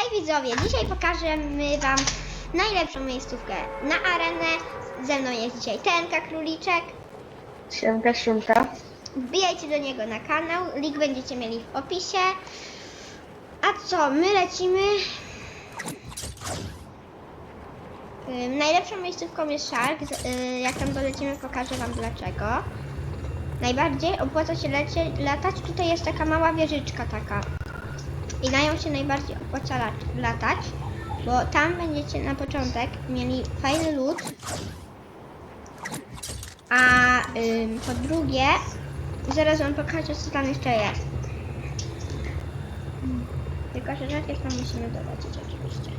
Hej widzowie, dzisiaj pokażemy wam najlepszą miejscówkę na arenę. Ze mną jest dzisiaj Tenka Króliczek. Siemka, siemka. Wbijajcie do niego na kanał, link będziecie mieli w opisie. A co, my lecimy. Ym, najlepszą miejscówką jest Shark. Z- y, Jak tam dolecimy, pokażę wam dlaczego. Najbardziej opłaca się lecie, latać. Tutaj jest taka mała wieżyczka taka. I nią się najbardziej opłaca lat- latać, bo tam będziecie na początek mieli fajny lód. A ym, po drugie, zaraz wam pokażę co tam jeszcze jest. Tylko, że najpierw tam musimy dolecieć oczywiście.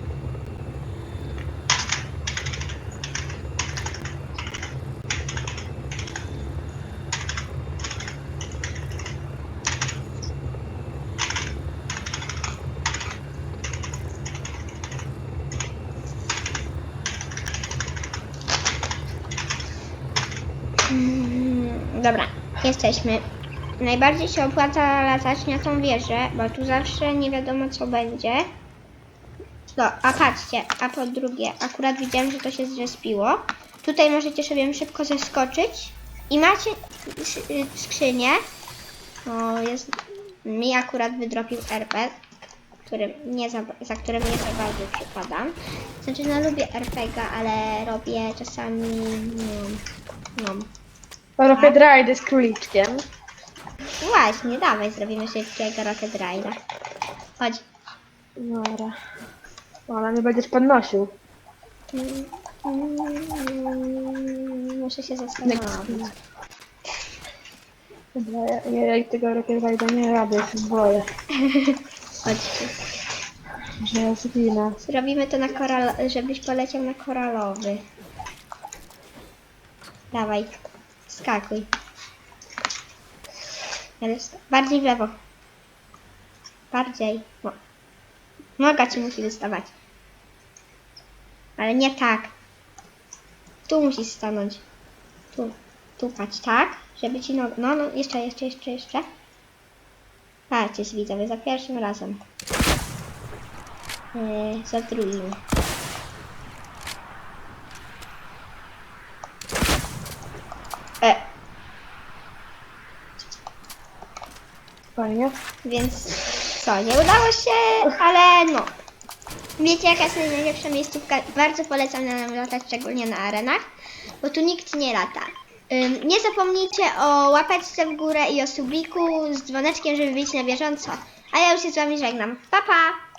Dobra, jesteśmy. Najbardziej się opłaca latać na tą wieżę, bo tu zawsze nie wiadomo co będzie. No, a patrzcie, a po drugie, akurat widziałem, że to się zrespiło. Tutaj możecie sobie szybko zeskoczyć i macie sk- skrzynię. O, jest, mi akurat wydropił RP, który nie za, za którym nie za bardzo przypadam. Znaczy, no lubię RPG, ale robię czasami, no, no Rocket Ride z króliczkiem. Właśnie, dawaj, zrobimy szybkiego Rocket Ride'a. Chodź. Dobra. O, ale mnie będziesz podnosił. Mm, mm, Muszę się zastanowić. Dobra, ja, ja, ja tego Rocket Ride'a nie robię, się boję. Chodź. Że ja zginę. Zrobimy to na koral, żebyś poleciał na koralowy. Dawaj, skakuj. Bardziej w lewo. Bardziej. No. Noga ci musi wystawać. Ale nie tak. Tu musisz stanąć. Tu. Tu tak? Żeby ci noga... No, no, jeszcze, jeszcze, jeszcze, jeszcze. Patrzcie, widzowie, za pierwszym razem. Yy, za drugim. Fajnie. więc co, nie udało się, ale no. Wiecie jaka jest najlepsza miejscówka? Bardzo polecam na nam latać, szczególnie na arenach, bo tu nikt nie lata. Ym, nie zapomnijcie o łapeczce w górę i o subiku z dzwoneczkiem, żeby być na bieżąco. A ja już się z wami żegnam. Pa, pa!